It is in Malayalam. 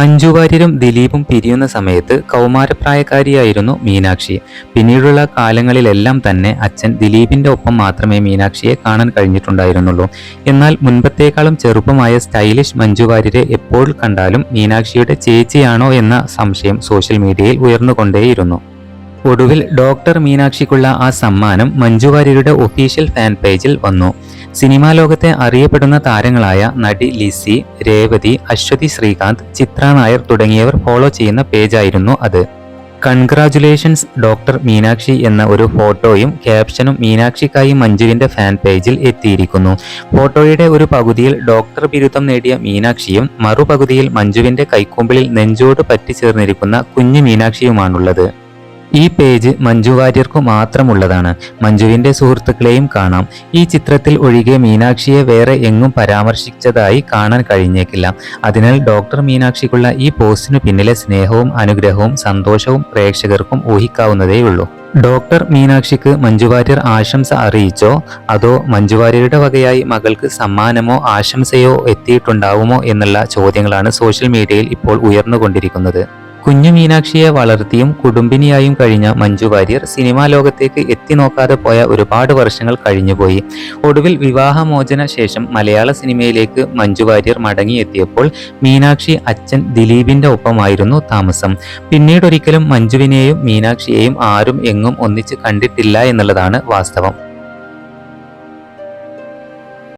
മഞ്ജു വാര്യരും ദിലീപും പിരിയുന്ന സമയത്ത് കൗമാരപ്രായക്കാരിയായിരുന്നു മീനാക്ഷി. പിന്നീടുള്ള കാലങ്ങളിലെല്ലാം തന്നെ അച്ഛൻ ദിലീപിന്റെ ഒപ്പം മാത്രമേ മീനാക്ഷിയെ കാണാൻ കഴിഞ്ഞിട്ടുണ്ടായിരുന്നുള്ളൂ. എന്നാൽ മുൻപത്തേക്കാളും ചെറുപ്പമായ സ്റ്റൈലിഷ് മഞ്ജു വാര്യരെ എപ്പോൾ കണ്ടാലും മീനാക്ഷിയുടെ ചേച്ചിയാണോ എന്ന സംശയം സോഷ്യൽ മീഡിയയിൽ ഉയർന്നുകൊണ്ടേയിരുന്നു. ഒടുവിൽ ഡോക്ടർ മീനാക്ഷിക്കുള്ള ആ സമ്മാനം മഞ്ജു വാര്യരുടെ ഒഫീഷ്യൽ ഫാൻ പേജിൽ വന്നു. സിനിമാ ലോകത്തെ അറിയപ്പെടുന്ന താരങ്ങളായ നടി ലിസി രേവതി അശ്വതി ശ്രീകാന്ത് ചിത്ര നായർ തുടങ്ങിയവർ ഫോളോ ചെയ്യുന്ന പേജായിരുന്നു അത്. കൺഗ്രാചുലേഷൻസ് ഡോക്ടർ മീനാക്ഷി എന്ന ഒരു ഫോട്ടോയും ക്യാപ്ഷനും മീനാക്ഷിക്കായി മഞ്ജുവിന്റെ ഫാൻ പേജിൽ എത്തിയിരിക്കുന്നു. ഫോട്ടോയുടെ ഒരു പകുതിയിൽ ഡോക്ടർ ബിരുദം നേടിയ മീനാക്ഷിയും മറുപകുതിയിൽ മഞ്ജുവിന്റെ കൈക്കുമ്പിളിൽ നെഞ്ചോട് പറ്റിച്ചേർന്നിരിക്കുന്ന കുഞ്ഞു മീനാക്ഷിയുമാണുള്ളത്. ഈ പേജ് മഞ്ജു വാര്യർക്കു മാത്രമുള്ളതാണ്. മഞ്ജുവിന്റെ സുഹൃത്തുക്കളെയും കാണാം. ഈ ചിത്രത്തിൽ ഒഴികെ മീനാക്ഷിയെ വേറെ എങ്ങും പരാമർശിച്ചതായി കാണാൻ കഴിഞ്ഞേക്കില്ല. അതിനാൽ ഡോക്ടർ മീനാക്ഷിക്കുള്ള ഈ പോസ്റ്റിനു പിന്നിലെ സ്നേഹവും അനുഗ്രഹവും സന്തോഷവും പ്രേക്ഷകർക്കും ഊഹിക്കാവുന്നതേയുള്ളൂ. ഡോക്ടർ മീനാക്ഷിക്ക് മഞ്ജു വാര്യർ ആശംസ അറിയിച്ചോ? അതോ മഞ്ജു വാര്യരുടെ വകയായി മകൾക്ക് സമ്മാനമോ ആശംസയോ എത്തിയിട്ടുണ്ടാവുമോ എന്നുള്ള ചോദ്യങ്ങളാണ് സോഷ്യൽ മീഡിയയിൽ ഇപ്പോൾ ഉയർന്നുകൊണ്ടിരിക്കുന്നത്. കുഞ്ഞു മീനാക്ഷിയെ വളർത്തിയും കുടുംബിനിയായും കഴിഞ്ഞ മഞ്ജു വാര്യർ സിനിമാ ലോകത്തേക്ക് എത്തി നോക്കാതെ പോയ ഒരുപാട് വർഷങ്ങൾ കഴിഞ്ഞുപോയി. ഒടുവിൽ വിവാഹമോചന ശേഷം മലയാള സിനിമയിലേക്ക് മഞ്ജു വാര്യർ മടങ്ങിയെത്തിയപ്പോൾ മീനാക്ഷി അച്ഛൻ ദിലീപിന്റെ ഒപ്പമായിരുന്നു താമസം. പിന്നീടൊരിക്കലും മഞ്ജുവിനെയും മീനാക്ഷിയെയും ആരും എങ്ങും ഒന്നിച്ച് കണ്ടിട്ടില്ല എന്നുള്ളതാണ് വാസ്തവം.